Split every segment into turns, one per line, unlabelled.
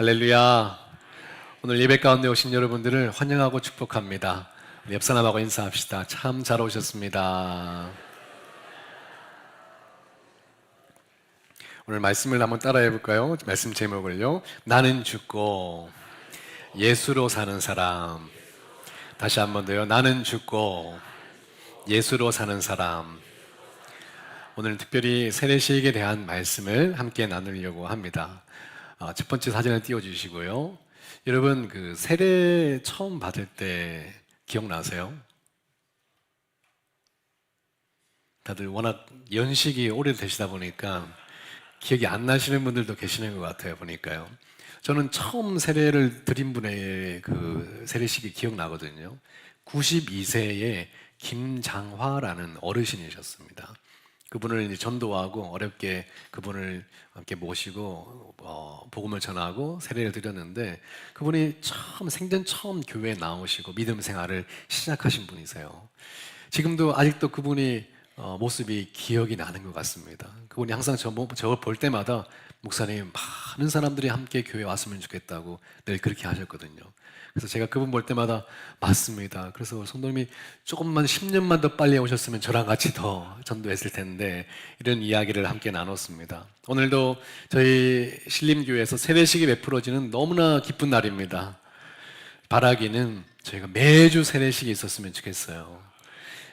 할렐루야. 오늘 예배 가운데 오신 여러분들을 환영하고 축복합니다. 옆 사람하고 인사합시다. 참 잘 오셨습니다. 오늘 말씀을 한번 따라해 볼까요? 말씀 제목을요. 나는 죽고 예수로 사는 사람. 다시 한번 더요. 나는 죽고 예수로 사는 사람. 오늘 특별히 세례식에 대한 말씀을 함께 나누려고 합니다. 어, 첫 번째 사진을 띄워주시고요. 여러분 그 세례 처음 받을 때 기억나세요? 다들 워낙 연식이 오래되시다 보니까 기억이 안 나시는 분들도 계시는 것 같아요 보니까요. 저는 처음 세례를 드린 분의 그 세례식이 기억나거든요. 92세의 김장화라는 어르신이셨습니다. 그분을 전도하고 어렵게 그분을 함께 모시고 어, 복음을 전하고 세례를 드렸는데 그분이 처음 생전 처음 교회에 나오시고 믿음 생활을 시작하신 분이세요. 지금도 아직도 그분이 어, 모습이 기억이 나는 것 같습니다. 그분이 항상 저, 저를 볼 때마다 목사님 많은 사람들이 함께 교회 왔으면 좋겠다고 늘 그렇게 하셨거든요. 그래서 제가 그분 볼 때마다 맞습니다. 그래서 성도님이 조금만 10년만 더 빨리 오셨으면 저랑 같이 더 전도했을 텐데 이런 이야기를 함께 나눴습니다. 오늘도 저희 신림교회에서 세례식이 베풀어지는 너무나 기쁜 날입니다. 바라기는 저희가 매주 세례식이 있었으면 좋겠어요.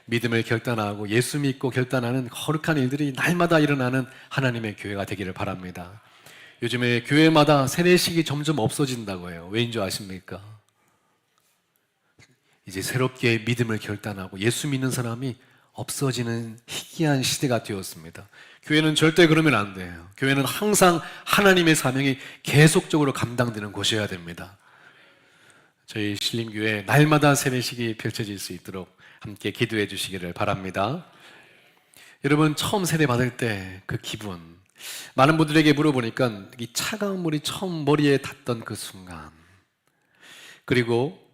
믿음을 결단하고 예수 믿고 결단하는 거룩한 일들이 날마다 일어나는 하나님의 교회가 되기를 바랍니다. 요즘에 교회마다 세례식이 점점 없어진다고 해요. 왜인 줄 아십니까? 이제 새롭게 믿음을 결단하고 예수 믿는 사람이 없어지는 희귀한 시대가 되었습니다. 교회는 절대 그러면 안 돼요. 교회는 항상 하나님의 사명이 계속적으로 감당되는 곳이어야 됩니다. 저희 신림교회 날마다 세례식이 펼쳐질 수 있도록 함께 기도해 주시기를 바랍니다. 여러분 처음 세례 받을 때 그 기분 많은 분들에게 물어보니까 이 차가운 물이 처음 머리에 닿던 그 순간 그리고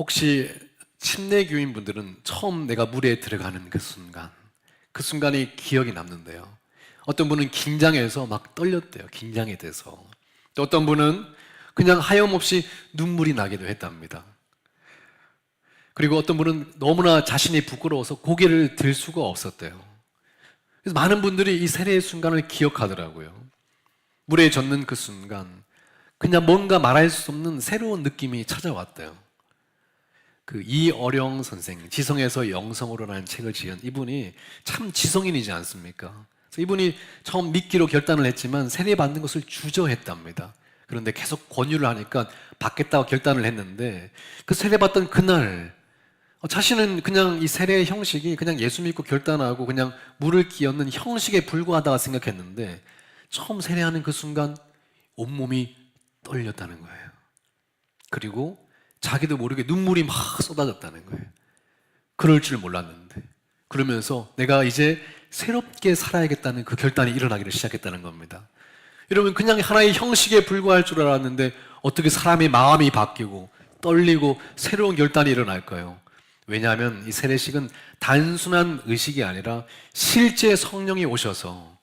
혹시 침례 교인 분들은 처음 내가 물에 들어가는 그 순간 그 순간이 기억이 남는데요. 어떤 분은 긴장해서 막 떨렸대요. 긴장이 돼서. 또 어떤 분은 그냥 하염없이 눈물이 나기도 했답니다. 그리고 어떤 분은 너무나 자신이 부끄러워서 고개를 들 수가 없었대요. 그래서 많은 분들이 이 세례의 순간을 기억하더라고요. 물에 젖는 그 순간, 그냥 뭔가 말할 수 없는 새로운 느낌이 찾아왔대요. 그 이어령 선생, 지성에서 영성으로라는 책을 지은 이분이 참 지성인이지 않습니까? 이분이 처음 믿기로 결단을 했지만 세례 받는 것을 주저했답니다. 그런데 계속 권유를 하니까 받겠다고 결단을 했는데 그 세례 받던 그날 어, 자신은 그냥 이 세례의 형식이 그냥 예수 믿고 결단하고 그냥 물을 끼얹는 형식에 불과하다고 생각했는데 처음 세례하는 그 순간 온몸이 떨렸다는 거예요. 그리고 자기도 모르게 눈물이 막 쏟아졌다는 거예요. 그럴 줄 몰랐는데. 그러면서 내가 이제 새롭게 살아야겠다는 그 결단이 일어나기를 시작했다는 겁니다. 여러분, 그냥 하나의 형식에 불과할 줄 알았는데 어떻게 사람의 마음이 바뀌고 떨리고 새로운 결단이 일어날까요? 왜냐하면 이 세례식은 단순한 의식이 아니라 실제 성령이 오셔서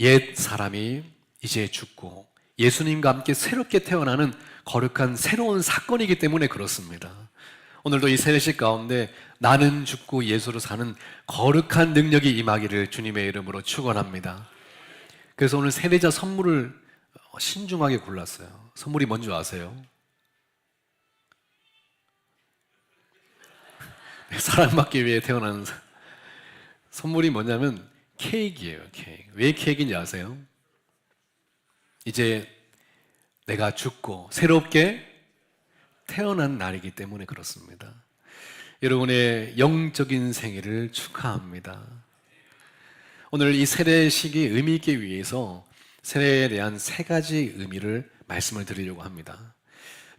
옛 사람이 이제 죽고 예수님과 함께 새롭게 태어나는 거룩한 새로운 사건이기 때문에 그렇습니다. 오늘도 이 세례식 가운데 나는 죽고 예수로 사는 거룩한 능력이 임하기를 주님의 이름으로 축원합니다. 그래서 오늘 세례자 선물을 신중하게 골랐어요. 선물이 뭔지 아세요? 사랑받기 위해 태어난 선물이 뭐냐면 케이크예요, 케이크. 왜 케이크인지 아세요? 이제 내가 죽고 새롭게 태어난 날이기 때문에 그렇습니다. 여러분의 영적인 생일을 축하합니다. 오늘 이 세례식이 의미 있게 위해서 세례에 대한 세 가지 의미를 말씀을 드리려고 합니다.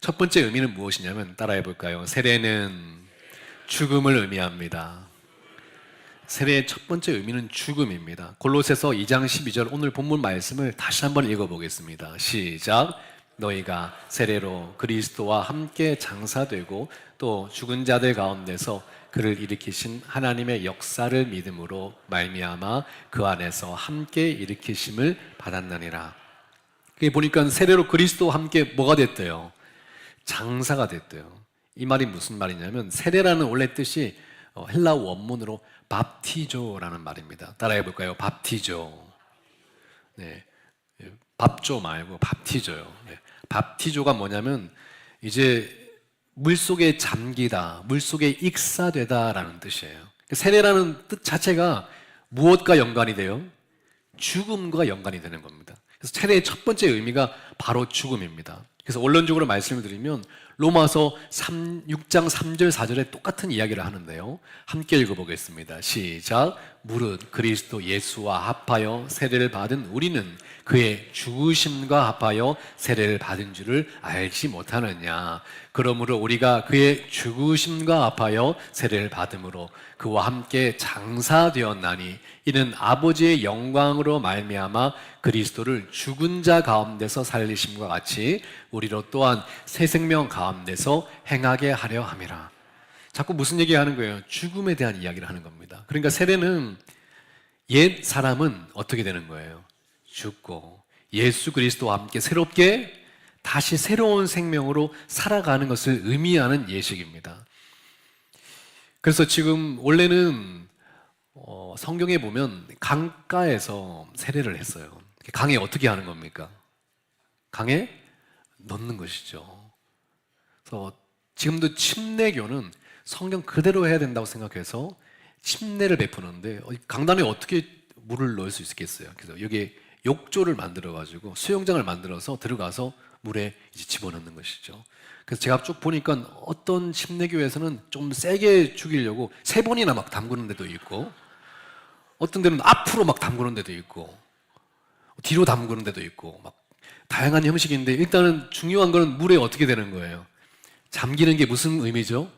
첫 번째 의미는 무엇이냐면 따라해 볼까요? 세례는 죽음을 의미합니다. 세례의 첫 번째 의미는 죽음입니다. 골로새서 2장 12절 오늘 본문 말씀을 다시 한번 읽어 보겠습니다. 시작. 너희가 세례로 그리스도와 함께 장사되고 또 죽은 자들 가운데서 그를 일으키신 하나님의 역사를 믿음으로 말미암아 그 안에서 함께 일으키심을 받았느니라. 그게 보니까 세례로 그리스도와 함께 뭐가 됐대요? 장사가 됐대요. 이 말이 무슨 말이냐면 세례라는 원래 뜻이 어, 헬라 원문으로 밥티조라는 말입니다. 따라해 볼까요? 밥티조. 네. 밥조 말고 밥티조요. 네. 밥티조가 뭐냐면 이제 물 속에 잠기다, 물 속에 익사되다라는 뜻이에요. 세례라는 뜻 자체가 무엇과 연관이 돼요? 죽음과 연관이 되는 겁니다. 그래서 세례의 첫 번째 의미가 바로 죽음입니다. 그래서 원론적으로 말씀을 드리면 로마서 3, 6장 3절 4절에 똑같은 이야기를 하는데요. 함께 읽어보겠습니다. 시작. 무릇 그리스도 예수와 합하여 세례를 받은 우리는 그의 죽으심과 합하여 세례를 받은 줄을 알지 못하느냐. 그러므로 우리가 그의 죽으심과 합하여 세례를 받음으로 그와 함께 장사되었나니 이는 아버지의 영광으로 말미암아 그리스도를 죽은 자 가운데서 살리심과 같이 우리로 또한 새 생명 가운데서 행하게 하려 함이라. 자꾸 무슨 얘기 하는 거예요? 죽음에 대한 이야기를 하는 겁니다. 그러니까 세례는 옛 사람은 어떻게 되는 거예요? 죽고 예수 그리스도와 함께 새롭게 다시 새로운 생명으로 살아가는 것을 의미하는 예식입니다. 그래서 지금 원래는 어, 성경에 보면 강가에서 세례를 했어요. 강에 어떻게 하는 겁니까? 강에 넣는 것이죠. 그래서 지금도 침례교는 성경 그대로 해야 된다고 생각해서 침례를 베푸는데 어, 강단에 어떻게 물을 넣을 수 있겠어요? 그래서 여기 욕조를 만들어 가지고 수영장을 만들어서 들어가서 물에 집어넣는 것이죠. 그래서 제가 쭉 보니까 어떤 침례교에서는 좀 세게 죽이려고 세 번이나 막 담그는 데도 있고 어떤 데는 앞으로 막 담그는 데도 있고 뒤로 담그는 데도 있고 막 다양한 형식인데 일단은 중요한 거는 물에 어떻게 되는 거예요? 잠기는 게 무슨 의미죠?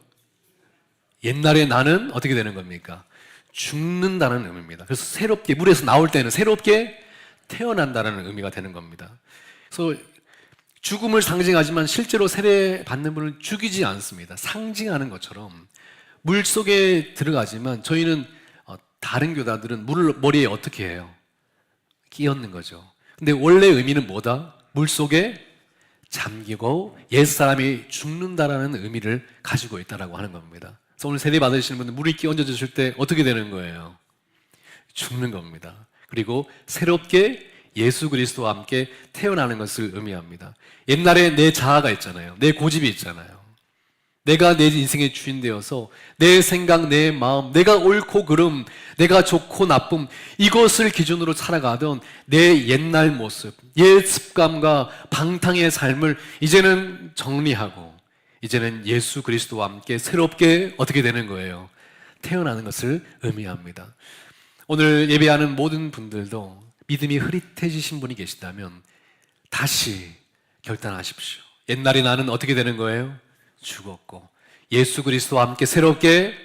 옛날에 나는 어떻게 되는 겁니까? 죽는다는 의미입니다. 그래서 새롭게 물에서 나올 때는 새롭게 태어난다는 의미가 되는 겁니다. 그래서 죽음을 상징하지만 실제로 세례 받는 분을 죽이지 않습니다. 상징하는 것처럼 물 속에 들어가지만 저희는 어, 다른 교단들은 물을 머리에 어떻게 해요? 끼얹는 거죠. 근데 원래 의미는 뭐다? 물 속에 잠기고 옛 사람이 죽는다라는 의미를 가지고 있다라고 하는 겁니다. 그래서 오늘 세례 받으시는 분들 물이 끼얹어 주실 때 어떻게 되는 거예요? 죽는 겁니다. 그리고 새롭게 예수 그리스도와 함께 태어나는 것을 의미합니다. 옛날에 내 자아가 있잖아요. 내 고집이 있잖아요. 내가 내 인생의 주인 되어서 내 생각, 내 마음, 내가 옳고 그름, 내가 좋고 나쁨 이것을 기준으로 살아가던 내 옛날 모습, 옛 습관과 방탕의 삶을 이제는 정리하고 이제는 예수 그리스도와 함께 새롭게 어떻게 되는 거예요? 태어나는 것을 의미합니다. 오늘 예배하는 모든 분들도 믿음이 흐릿해지신 분이 계시다면 다시 결단하십시오. 옛날에 나는 어떻게 되는 거예요? 죽었고 예수 그리스도와 함께 새롭게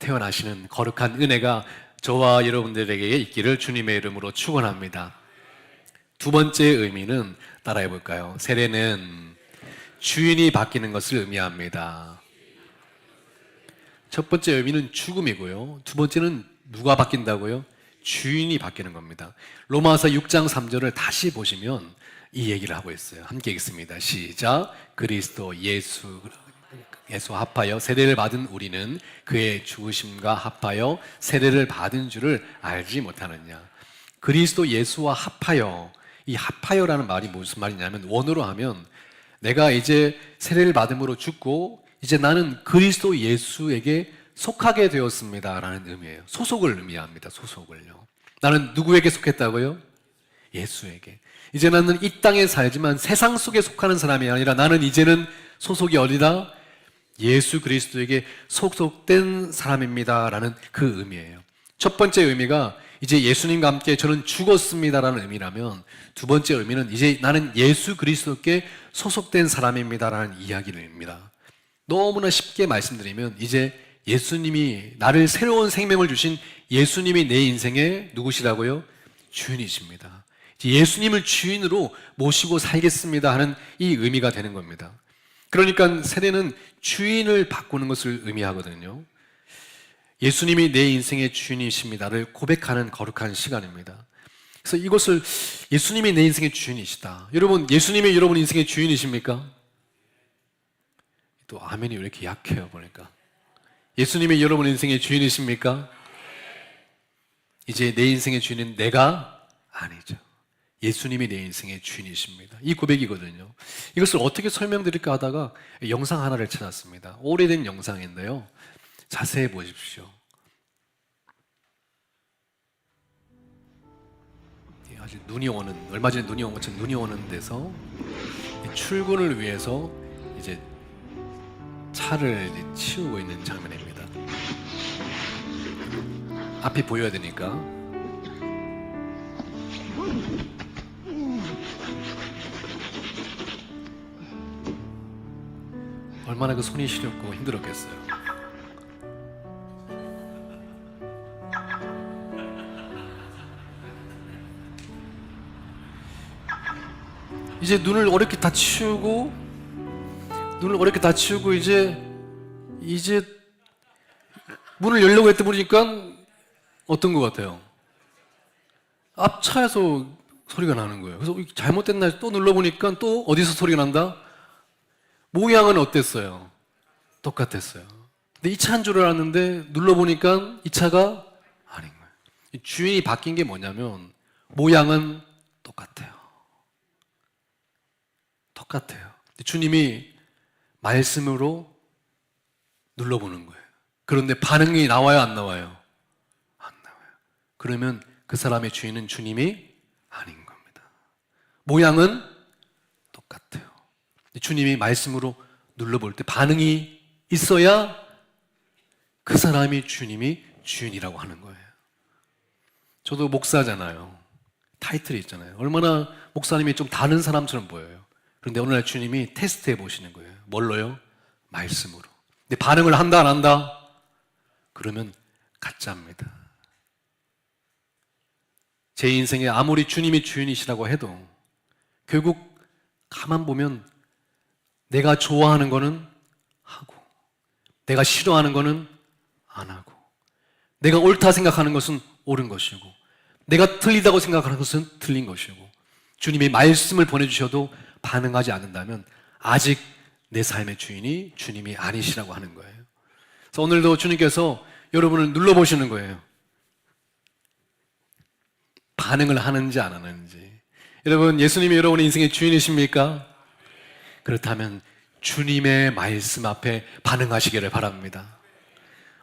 태어나시는 거룩한 은혜가 저와 여러분들에게 있기를 주님의 이름으로 축원합니다. 두 번째 의미는 따라해 볼까요? 세례는 주인이 바뀌는 것을 의미합니다. 첫 번째 의미는 죽음이고요. 두 번째는 누가 바뀐다고요? 주인이 바뀌는 겁니다. 로마서 6장 3절을 다시 보시면 이 얘기를 하고 있어요. 함께 읽습니다. 시작. 그리스도 예수 예수 합하여 세례를 받은 우리는 그의 죽으심과 합하여 세례를 받은 줄을 알지 못하느냐. 그리스도 예수와 합하여 이 합하여라는 말이 무슨 말이냐면 원어로 하면 내가 이제 세례를 받음으로 죽고 이제 나는 그리스도 예수에게 속하게 되었습니다라는 의미예요. 소속을 의미합니다. 소속을요. 나는 누구에게 속했다고요? 예수에게. 이제 나는 이 땅에 살지만 세상 속에 속하는 사람이 아니라 나는 이제는 소속이 어디다? 예수 그리스도에게 속속된 사람입니다라는 그 의미예요. 첫 번째 의미가 이제 예수님과 함께 저는 죽었습니다라는 의미라면 두 번째 의미는 이제 나는 예수 그리스도께 소속된 사람입니다라는 이야기입니다. 너무나 쉽게 말씀드리면 이제 예수님이 나를 새로운 생명을 주신 예수님이 내 인생의 누구시라고요? 주인이십니다. 예수님을 주인으로 모시고 살겠습니다 하는 이 의미가 되는 겁니다. 그러니까 세례는 주인을 바꾸는 것을 의미하거든요. 예수님이 내 인생의 주인이십니다를 고백하는 거룩한 시간입니다. 그래서 이것을 예수님이 내 인생의 주인이시다. 여러분, 예수님이 여러분 인생의 주인이십니까? 또 아멘이 왜 이렇게 약해요, 보니까. 예수님이 여러분 인생의 주인이십니까? 이제 내 인생의 주인은 내가 아니죠. 예수님이 내 인생의 주인이십니다. 이 고백이거든요. 이것을 어떻게 설명드릴까 하다가 영상 하나를 찾았습니다. 오래된 영상인데요. 자세히 보십시오. 예, 아주 눈이 오는 얼마 전에 눈이 온 것처럼 눈이 오는 데서 이 출근을 위해서 이제 차를 치우고 있는 장면입니다. 앞이 보여야 되니까 얼마나 그 손이 시렵고 힘들었겠어요. 이제 눈을 어렵게 다 치우고 눈을 어렵게 다 치우고 이제 이제 문을 열려고 했더 보니까 어떤 것 같아요? 앞차에서 소리가 나는 거예요. 그래서 잘못됐나 또 눌러보니까 또 어디서 소리가 난다? 모양은 어땠어요? 똑같았어요. 근데 이 차인 줄 알았는데 눌러보니까 이 차가 아닌 거예요. 이 주인이 바뀐 게 뭐냐면 모양은 똑같아요. 똑같아요. 주님이 말씀으로 눌러보는 거예요. 그런데 반응이 나와요, 안 나와요? 안 나와요. 그러면 그 사람의 주인은 주님이 아닌 겁니다. 모양은 똑같아요. 주님이 말씀으로 눌러볼 때 반응이 있어야 그 사람이 주님이 주인이라고 하는 거예요. 저도 목사잖아요. 타이틀이 있잖아요. 얼마나 목사님이 좀 다른 사람처럼 보여요. 그런데 오늘날 주님이 테스트해 보시는 거예요. 뭘로요? 말씀으로. 근데 반응을 한다, 안 한다? 그러면 가짜입니다. 제 인생에 아무리 주님이 주인이시라고 해도 결국 가만 보면 내가 좋아하는 거는 하고 내가 싫어하는 거는 안 하고 내가 옳다 생각하는 것은 옳은 것이고 내가 틀리다고 생각하는 것은 틀린 것이고 주님이 말씀을 보내주셔도 반응하지 않는다면 아직 내 삶의 주인이 주님이 아니시라고 하는 거예요. 그래서 오늘도 주님께서 여러분을 눌러보시는 거예요. 반응을 하는지 안 하는지. 여러분, 예수님이 여러분의 인생의 주인이십니까? 그렇다면 주님의 말씀 앞에 반응하시기를 바랍니다.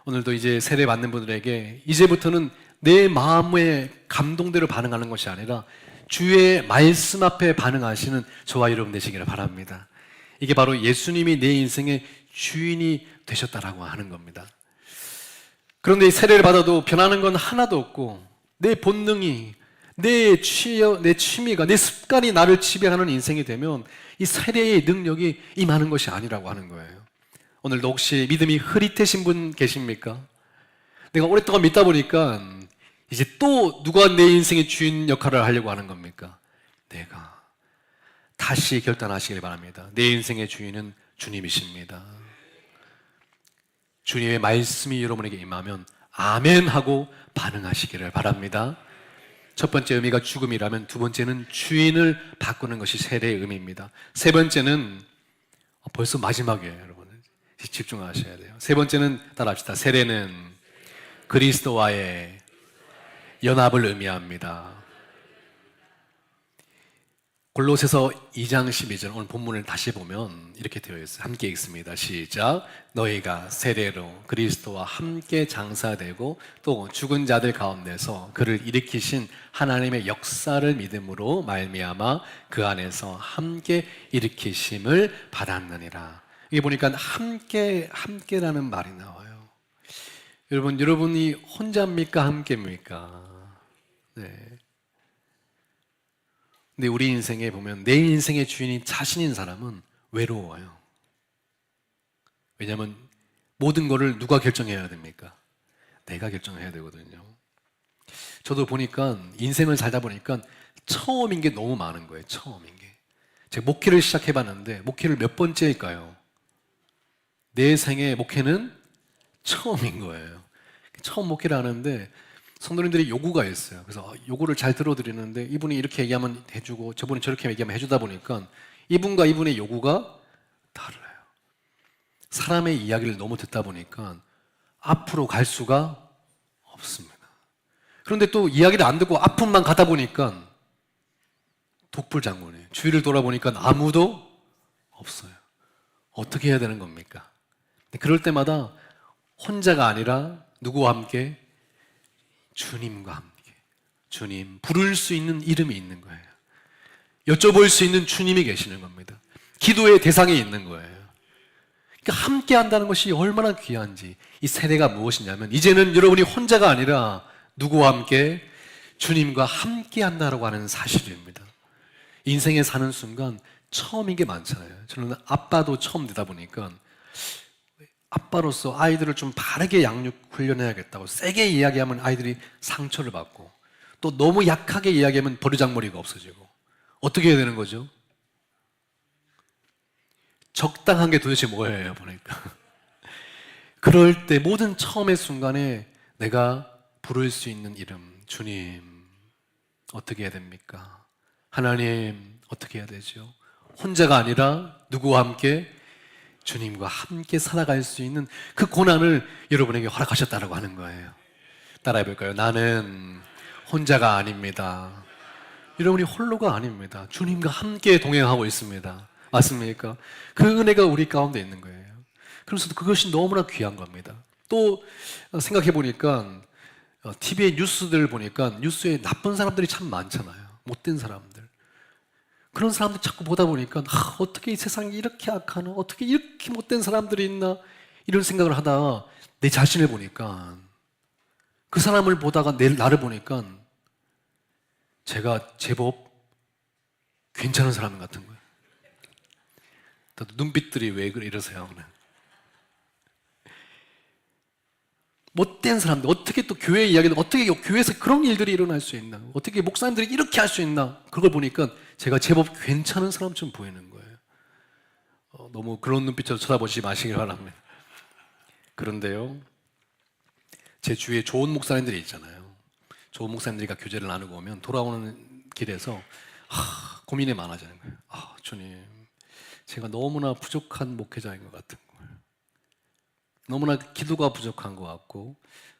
오늘도 이제 세례 받는 분들에게 이제부터는 내 마음의 감동대로 반응하는 것이 아니라 주의 말씀 앞에 반응하시는 저와 여러분 되시기를 바랍니다. 이게 바로 예수님이 내 인생의 주인이 되셨다라고 하는 겁니다. 그런데 이 세례를 받아도 변하는 건 하나도 없고 내 본능이 내 취여, 내 취미가 내 습관이 나를 지배하는 인생이 되면 이 세례의 능력이 임하는 것이 아니라고 하는 거예요. 오늘도 혹시 믿음이 흐릿해진 분 계십니까? 내가 오랫동안 믿다 보니까 이제 또 누가 내 인생의 주인 역할을 하려고 하는 겁니까? 내가 다시 결단하시길 바랍니다. 내 인생의 주인은 주님이십니다. 주님의 말씀이 여러분에게 임하면 아멘 하고 반응하시기를 바랍니다. 첫 번째 의미가 죽음이라면 두 번째는 주인을 바꾸는 것이 세례의 의미입니다. 세 번째는 벌써 마지막이에요, 여러분. 집중하셔야 돼요. 세 번째는 따라합시다. 세례는 그리스도와의 연합을 의미합니다. 골로새서 2장 12절 오늘 본문을 다시 보면 이렇게 되어 있어요. 함께 읽습니다. 시작. 너희가 세례로 그리스도와 함께 장사되고 또 죽은 자들 가운데서 그를 일으키신 하나님의 역사를 믿음으로 말미암아 그 안에서 함께 일으키심을 받았느니라. 이게 보니까 함께 함께라는 말이 나와요. 여러분 여러분이 혼자입니까 함께입니까? 네. 근데 우리 인생에 보면 내 인생의 주인이 자신인 사람은 외로워요. 왜냐하면 모든 것을 누가 결정해야 됩니까? 내가 결정해야 되거든요. 저도 보니까 인생을 살다 보니까 처음인 게 너무 많은 거예요. 처음인 게. 제가 목회를 시작해봤는데 목회를 몇 번째일까요? 내 생의 목회는 처음인 거예요. 처음 목회를 하는데 성도님들이 요구가 있어요. 그래서 요구를 잘 들어드리는데 이분이 이렇게 얘기하면 해주고 저분이 저렇게 얘기하면 해주다 보니까 이분과 이분의 요구가 달라요. 사람의 이야기를 너무 듣다 보니까 앞으로 갈 수가 없습니다. 그런데 또 이야기를 안 듣고 앞으로만 가다 보니까 독불 장군이에요. 주위를 돌아보니까 아무도 없어요. 어떻게 해야 되는 겁니까? 그럴 때마다 혼자가 아니라 누구와 함께 주님과 함께 주님 부를 수 있는 이름이 있는 거예요. 여쭤볼 수 있는 주님이 계시는 겁니다. 기도의 대상이 있는 거예요. 그러니까 함께 한다는 것이 얼마나 귀한지 이 세대가 무엇이냐면 이제는 여러분이 혼자가 아니라 누구와 함께 주님과 함께 한다라고 하는 사실입니다. 인생에 사는 순간 처음인 게 많잖아요. 저는 아빠도 처음 되다 보니까 아빠로서 아이들을 좀 바르게 양육 훈련해야겠다고 세게 이야기하면 아이들이 상처를 받고 또 너무 약하게 이야기하면 버르장머리가 없어지고 어떻게 해야 되는 거죠? 적당한 게 도대체 뭐예요, 보니까. 그럴 때 모든 처음의 순간에 내가 부를 수 있는 이름, 주님, 어떻게 해야 됩니까? 하나님, 어떻게 해야 되죠? 혼자가 아니라 누구와 함께 주님과 함께 살아갈 수 있는 그 고난을 여러분에게 허락하셨다라고 하는 거예요. 따라해 볼까요? 나는 혼자가 아닙니다. 여러분이 홀로가 아닙니다. 주님과 함께 동행하고 있습니다. 맞습니까? 그 은혜가 우리 가운데 있는 거예요. 그래서 그것이 너무나 귀한 겁니다. 또 생각해 보니까 TV의 뉴스들 보니까 뉴스에 나쁜 사람들이 참 많잖아요. 못된 사람들. 그런 사람들 자꾸 보다 보니까 아, 어떻게 이 세상이 이렇게 악하나? 어떻게 이렇게 못된 사람들이 있나? 이런 생각을 하다가 내 자신을 보니까 그 사람을 보다가 내 나를 보니까 제가 제법 괜찮은 사람 같은 거예요. 눈빛들이 왜 그래 이러세요? 못된 사람들 어떻게 또 교회 이야기를 어떻게 교회에서 그런 일들이 일어날 수 있나? 어떻게 목사님들이 이렇게 할 수 있나? 그걸 보니까 제가 제법 괜찮은 사람처럼 보이는 거예요. 어, 너무 그런 눈빛으로 쳐다보지 마시길 바랍니다. 그런데요, 제 주위에 좋은 목사님들이 있잖아요. 좋은 목사님들과 교제를 나누고 오면 돌아오는 길에서 하, 고민이 많아지는 거예요. 아, 주님, 제가 너무나 부족한 목회자인 것 같은 거예요. 너무나 기도가 부족한 것 같고,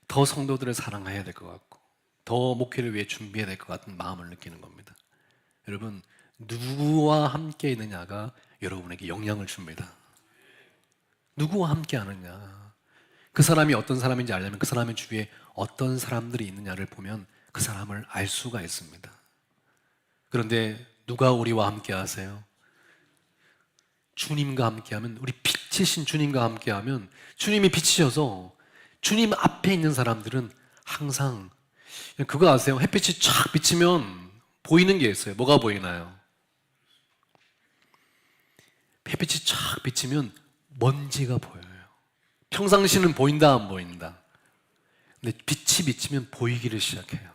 더 성도들을 사랑해야 될 것 같고, 더 목회를 위해 준비해야 될 것 같은 마음을 느끼는 겁니다. 여러분, 누구와 함께 있느냐가 여러분에게 영향을 줍니다. 누구와 함께 하느냐. 그 사람이 어떤 사람인지 알려면 그 사람의 주위에 어떤 사람들이 있느냐를 보면 그 사람을 알 수가 있습니다. 그런데 누가 우리와 함께 하세요? 주님과 함께 하면 우리 빛이신 주님과 함께 하면 주님이 빛이셔서 주님 앞에 있는 사람들은 항상 그거 아세요? 햇빛이 쫙 비치면 보이는 게 있어요. 뭐가 보이나요? 햇빛이 쫙 비치면 먼지가 보여요. 평상시는 보인다 안 보인다. 근데 빛이 비치면 보이기를 시작해요.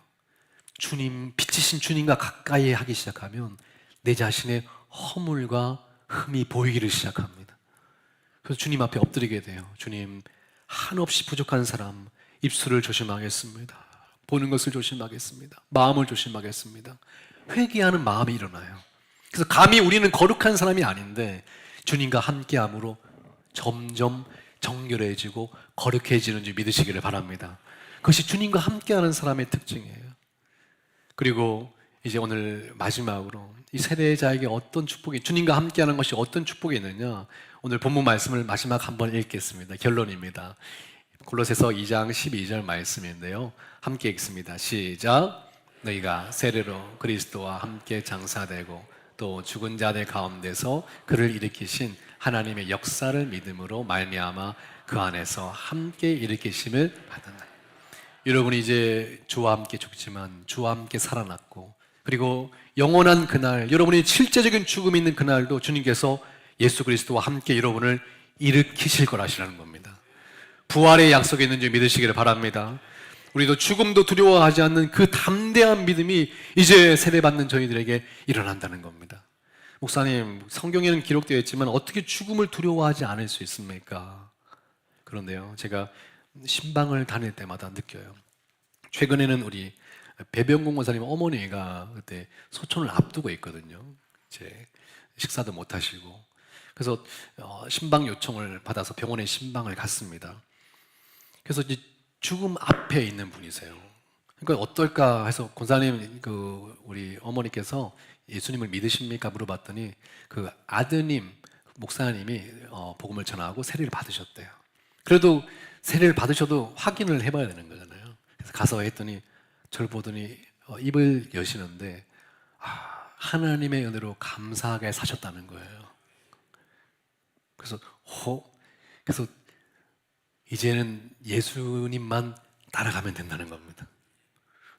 주님 빛이신 주님과 가까이 하기 시작하면 내 자신의 허물과 흠이 보이기를 시작합니다. 그래서 주님 앞에 엎드리게 돼요. 주님 한없이 부족한 사람 입술을 조심하겠습니다. 보는 것을 조심하겠습니다. 마음을 조심하겠습니다. 회개하는 마음이 일어나요. 그래서 감히 우리는 거룩한 사람이 아닌데 주님과 함께함으로 점점 정결해지고 거룩해지는 줄 믿으시기를 바랍니다. 그것이 주님과 함께하는 사람의 특징이에요. 그리고 이제 오늘 마지막으로 이 세대자에게 어떤 축복이 주님과 함께하는 것이 어떤 축복이 있느냐 오늘 본문 말씀을 마지막 한번 읽겠습니다. 결론입니다. 골로새서 2장 12절 말씀인데요. 함께 읽습니다. 시작. 너희가 세례로 그리스도와 함께 장사되고 또 죽은 자들 가운데서 그를 일으키신 하나님의 역사를 믿음으로 말미암아 그 안에서 함께 일으키심을 받았다. 여러분이 이제 주와 함께 죽지만 주와 함께 살아났고 그리고 영원한 그날 여러분이 실제적인 죽음이 있는 그날도 주님께서 예수 그리스도와 함께 여러분을 일으키실 거라시라는 겁니다. 부활의 약속이 있는 줄 믿으시기를 바랍니다. 우리도 죽음도 두려워하지 않는 그 담대한 믿음이 이제 세례받는 저희들에게 일어난다는 겁니다. 목사님, 성경에는 기록되어 있지만 어떻게 죽음을 두려워하지 않을 수 있습니까? 그런데요, 제가 신방을 다닐 때마다 느껴요. 최근에는 우리 배병공 원사님 어머니가 그때 소촌을 앞두고 있거든요. 이제 식사도 못 하시고 그래서 어, 신방 요청을 받아서 병원에 신방을 갔습니다. 그래서 이제 죽음 앞에 있는 분이세요. 그러니까 어떨까 해서 권사님 그 우리 어머니께서 예수님을 믿으십니까 물어봤더니 그 아드님 목사님이 어, 복음을 전하고 세례를 받으셨대요. 그래도 세례를 받으셔도 확인을 해봐야 되는 거잖아요. 그래서 가서 했더니 저를 보더니 어, 입을 여시는데 아, 하나님의 은혜로 감사하게 사셨다는 거예요. 그래서 호 그래서 이제는 예수님만 따라가면 된다는 겁니다.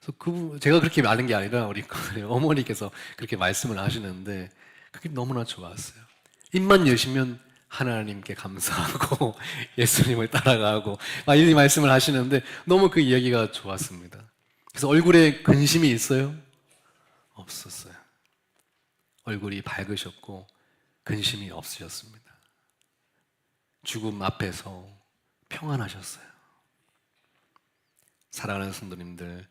그래서 그 제가 그렇게 말한 게 아니라 우리 어머니께서 그렇게 말씀을 하시는데 그게 너무나 좋았어요. 입만 여시면 하나님께 감사하고 예수님을 따라가고 막이 말씀을 하시는데 너무 그 이야기가 좋았습니다. 그래서 얼굴에 근심이 있어요? 없었어요. 얼굴이 밝으셨고 근심이 없으셨습니다. 죽음 앞에서 평안하셨어요. 사랑하는 성도님들,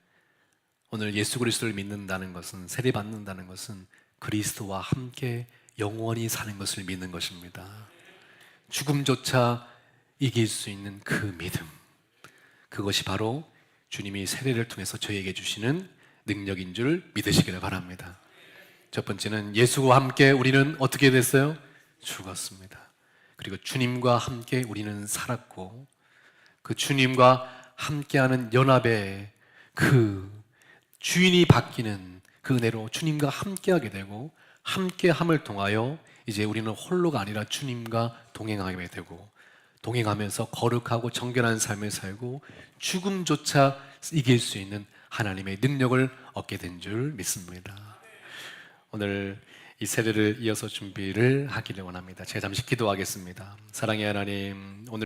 오늘 예수 그리스도를 믿는다는 것은 세례 받는다는 것은 그리스도와 함께 영원히 사는 것을 믿는 것입니다. 죽음조차 이길 수 있는 그 믿음. 그것이 바로 주님이 세례를 통해서 저에게 주시는 능력인 줄 믿으시기를 바랍니다. 첫 번째는 예수와 함께 우리는 어떻게 됐어요? 죽었습니다. 그리고 주님과 함께 우리는 살았고 그 주님과 함께하는 연합의 그 주인이 바뀌는 그 은혜로 주님과 함께하게 되고 함께함을 통하여 이제 우리는 홀로가 아니라 주님과 동행하게 되고 동행하면서 거룩하고 정결한 삶을 살고 죽음조차 이길 수 있는 하나님의 능력을 얻게 된 줄 믿습니다. 오늘 이 세례를 이어서 준비를 하기를 원합니다. 제가 잠시 기도하겠습니다. 사랑의 하나님, 오늘